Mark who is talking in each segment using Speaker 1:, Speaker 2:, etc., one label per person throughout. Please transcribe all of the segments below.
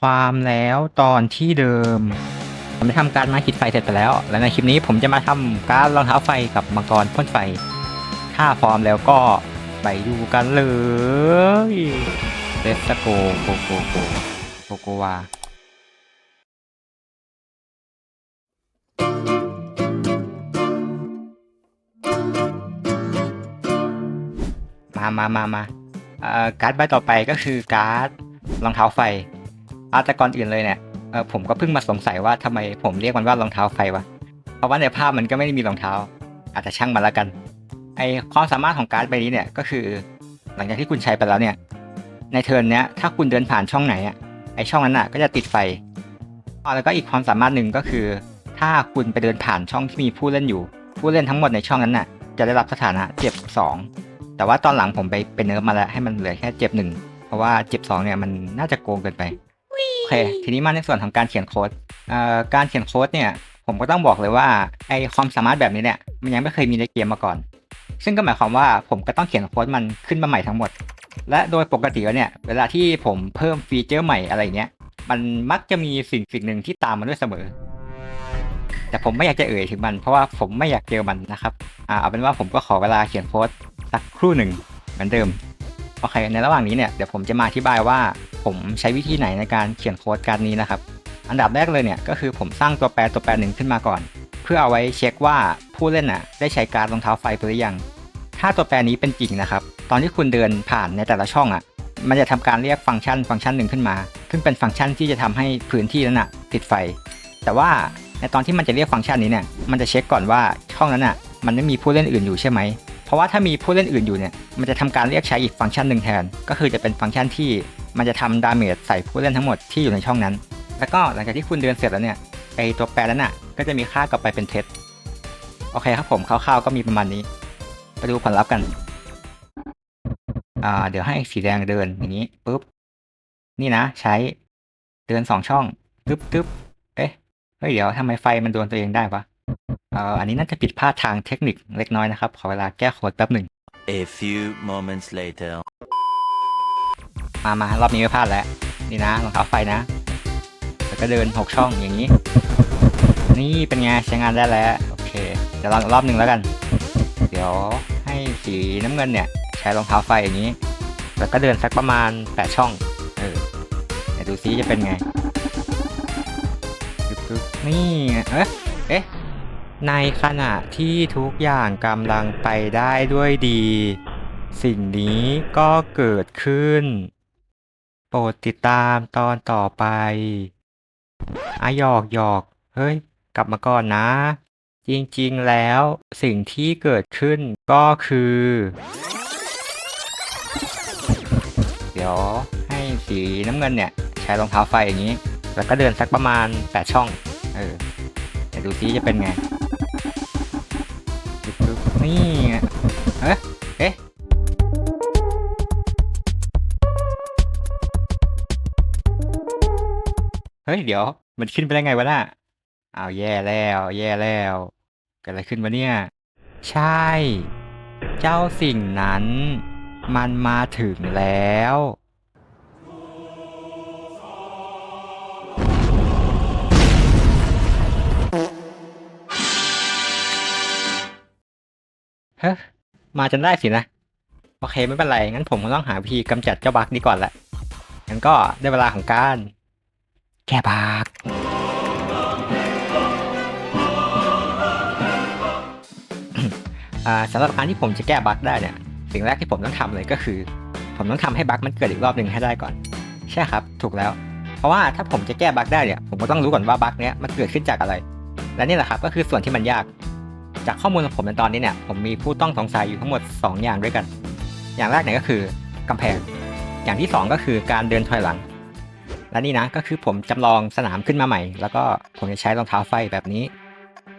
Speaker 1: ความแล้วตอนที่เดิม ผมได้ทำการมาคิดไฟเสร็จไปแล้ว และในคลิปนี้ผมจะมาทำการรองเท้าไฟกับมังกรพ่นไฟ ถ้าพร้อมแล้วก็ไปดูกันเลยเ e สโกโกโกโกโกโกวามามามามาการ์ดใบต่อไปก็คือการ์ดรองเท้าไฟ อาแต่ก่อนอื่นเลยเนี่ยเออผมก็เพิ่งมาสงสัยว่าทำไมผมเรียกมันว่ารองเท้าไฟวะเพราะว่าในภาพมันก็ไม่ได้มีรองเท้า อาจจะช่างมันละกัน ไอความสามารถของการ์ดใบนี้เนี่ยก็คือ หลังจากที่คุณใช้ไปแล้วเนี่ย ในเทิร์นเนี้ยถ้าคุณเดินผ่านช่องไหนอะไอช่องนั้นอะก็จะติดไฟอ๋อแล้วก็อีกความสามารถหนึ่งก็คือ ถ้าคุณไปเดินผ่านช่องที่มีผู้เล่นอยู่ ผู้เล่นทั้งหมดในช่องนั้นน่ะ จะได้รับสถานะเจ็บสองแต่ว่าตอนหลังผมไปเป็นเนิร์ฟมาแล้วให้มันเหลือแค่เจ็บหนึ่งเพราะว่าเจ็บสองเนี่ยมันน่าจะโกงเกินไป เค ทีนี้มาในส่วนของการเขียนโค้ดเอ่อการเขียนโค้ดเนี่ยผมก็ต้องบอกเลยว่าไอความสามารถแบบนี้เนี่ยมันยังไม่เคยมีในเกมมาก่อน ซึ่งก็หมายความว่าผมก็ต้องเขียนโค้ดมันขึ้นมาใหม่ทั้งหมด และโดยปกติแล้วเนี่ยเวลาที่ผมเพิ่มฟีเจอร์ใหม่อะไรเงี้ยมันมักจะมีสิ่งสิ่งหนึ่งที่ตามมาด้วยเสมอ แต่ผมไม่อยากจะเอ่ยถึงมัน เพราะว่าผมไม่อยากเจอมันนะครับอ่าเอาเป็นว่าผมก็ขอเวลาเขียนโค้ดสักครู่หนึ่งเหมือนเดิม โอเค ในระหว่างนี้เนี่ยเดี๋ยวผมจะมาอธิบายว่าผมใช้วิธีไหนในการเขียนโค้ดการนี้นะครับ อันดับแรกเลยเนี่ยก็คือผมสร้างตัวแปรตัวแปรหนึ่งขึ้นมาก่อน เพื่อเอาไว้เช็คว่าผู้เล่นน่ะได้ใช้การรองเท้าไฟไปหรือยัง ถ้าตัวแปรนี้เป็นจริงนะครับ ตอนที่คุณเดินผ่านในแต่ละช่องอะ มันจะทำการเรียกฟังก์ชันฟังก์ชันหนึ่งขึ้นมา ซึ่งเป็นฟังก์ชันที่จะทำให้พื้นที่นั้นอะติดไฟ แต่ว่าในตอนที่มันจะเรียกฟังก์ชันนี้เนี่ย มันจะเช็คก่อนว่าช่องนั้นอะ มันไม่มีผู้เล่นอื่นอยู่ใช่ไหม เพราะว่าถ้ามีผู้เล่นอื่นอยู่เนี่ย มันจะทำการเรียกใช้อีกฟังก์ชันหนึ่งแทน ก็คือจะเป็นฟังก์ชันที่มันจะทำดาเมจใส่ผู้เล่นทั้งหมดที่อยู่ในช่องนั้น แล้วก็หลังจากที่คุณเดินเสร็จแล้วเนี่ยไอตัวแปรนั้นน่ะก็จะมีค่ากลับไปเป็นเท็จโอเคครับผมคร่าวๆก็มีประมาณนี้ ไปดูผลลัพธ์กันอ่าเดี๋ยวให้สีแดงเดินอย่างนี้ปุ๊บนี่นะ ใช้เดินสองช่องตึ๊บตึ๊บเอ๊ะเฮ้ยเดี๋ยวทำไมไฟมันโดนตัวเองได้วะ อันนี้น่าจะผิดพลาดทางเทคนิคเล็กน้อยนะครับ ขอเวลาแก้โค้ดแป๊บหนึ่ง
Speaker 2: A few moments later.
Speaker 1: มามารอบนี้ไม่พลาดแล้ว นี่นะรองเท้าไฟนะ แล้วก็เดินหกช่องอย่างนี้ นี่เป็นไงใช้งานได้แล้ว โอเค เดี๋ยวลองอีกรอบหนึ่งแล้วกัน เดี๋ยวให้สีน้ำเงินเนี่ย ใช้รองเท้าไฟอย่างนี้ แล้วก็เดินสักประมาณแปดช่อง เออเดี๋ยวดูซิจะเป็นไงปึ๊บปึ๊บนี่ไงเอ๊ะเอ๊ะ ในขณะที่ทุกอย่างกำลังไปได้ด้วยดี สิ่งนี้ก็เกิดขึ้น โปรดติดตามตอนต่อไปอะหยอกหยอกเฮ้ย กลับมาก่อนนะ จริงๆแล้วสิ่งที่เกิดขึ้นก็คือ เดี๋ยวให้สีน้ำเงินเนี่ย ใช้รองเท้าไฟอย่างนี้ แล้วก็เดินสักประมาณ 8 ช่อง เออเดี๋ยวดูซิจะเป็นไง นี่ไงเอ๊ะเอ๊ะเฮ้ย เดี๋ยว มันขึ้นไปได้ไงวะน่ะอ้าวแย่แล้ว แย่แล้วเกิดอะไรขึ้นวะเนี่ย ใช่ เจ้าสิ่งนั้น มันมาถึงแล้ว ฮ้มาจนได้สินะ โอเคไม่เป็นไร งั้นผมก็ต้องหาวิธีกำจัดเจ้าบั๊กนี้ก่อนละงั้นก็ได้เวลาของการแก้บั๊กสำหรับการที่ผมจะแก้บั๊กได้เนี่ย สิ่งแรกที่ผมต้องทำเลยก็คือ ผมต้องทำให้บั๊กมันเกิดอีกรอบหนึ่งให้ได้ก่อน ใช่ครับ ถูกแล้ว เพราะว่าถ้าผมจะแก้บั๊กได้เนี่ย ผมก็ต้องรู้ก่อนว่าบั๊กเนี้ยมันเกิดขึ้นจากอะไร และนี่แหละครับก็คือส่วนที่มันยาก จากข้อมูลของผมในตอนนี้เนี่ยผมมีผู้ต้องสงสัยอยู่ทั้งหมด 2 อย่างด้วยกัน อย่างแรกเนี่ยก็คือกำแพง อย่างที่ 2 ก็คือการเดินถอยหลัง และนี่นะก็คือผมจำลองสนามขึ้นมาใหม่ แล้วก็ผมจะใช้รองเท้าไฟแบบนี้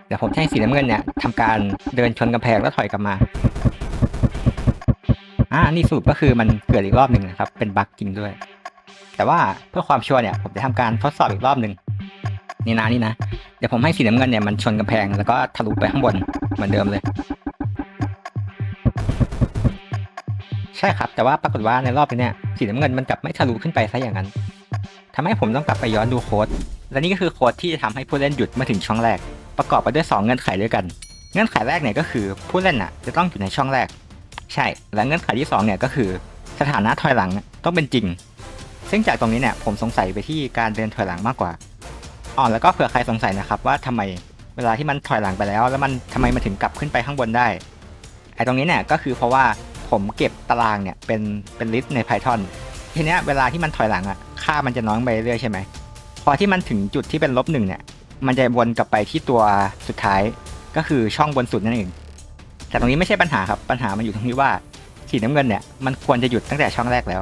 Speaker 1: เดี๋ยวผมให้สีน้ำเงินเนี่ยทำการเดินชนกำแพงแล้วถอยกลับมาอ่านี่สรุปก็คือมันเกิดอีกรอบหนึ่งนะครับ เป็นบั๊กจริงด้วย แต่ว่าเพื่อความชัวร์เนี่ยผมจะทำการทดสอบอีกรอบหนึ่ง นี่นะนี่นะ เดี๋ยวผมให้สีน้ำเงินเนี่ยมันชนกำแพงแล้วก็ทะลุไปข้างบนเหมือนเดิมเลย ใช่ครับแต่ว่าปรากฏว่าในรอบนี้เนี่ยสีน้ำเงินมันกลับไม่ทะลุขึ้นไปซะอย่างนั้นทำให้ผมต้องกลับไปย้อนดูโค้ด และนี่ก็คือโค้ดที่จะทำให้ผู้เล่นหยุดมื่อถึงช่องแรก ประกอบไปด้วย 2 เงื่อนไขด้วยกัน เงื่อนไขแรกเนี่ยก็คือผู้เล่นน่ะจะต้องอยู่ในช่องแรก ใช่ และเงื่อนไขที่2เนี่ยก็คือสถานะถอยหลังต้องเป็นจริง ซึ่งจากตรงนี้เนี่ยผมสงสัยไปที่การเดินถอยหลังมากกว่า อ๋อแล้วก็เผื่อใครสงสัยนะครับว่าทำไมเวลาที่มันถอยหลังไปแล้ว แล้วมันทำไมมันถึงกลับขึ้นไปข้างบนได้ไอ้ตรงนี้เนี่ยก็คือเพราะว่าผมเก็บตารางเนี่ยเป็นเป็นลิสต์ใน Python ทีเนี้ยเวลาที่มันถอยหลังอะค่ามันจะน้อยไปเรื่อยใช่ไหมพอที่มันถึงจุดที่เป็นลบหนึ่งเนี่ยมันจะวนกลับไปที่ตัวสุดท้ายก็คือช่องบนสุดนั่นเอง แต่ตรงนี้ไม่ใช่ปัญหาครับปัญหามันอยู่ตรงที่ว่าสีน้ำเงินเนี่ยมันควรจะหยุดตั้งแต่ช่องแรกแล้ว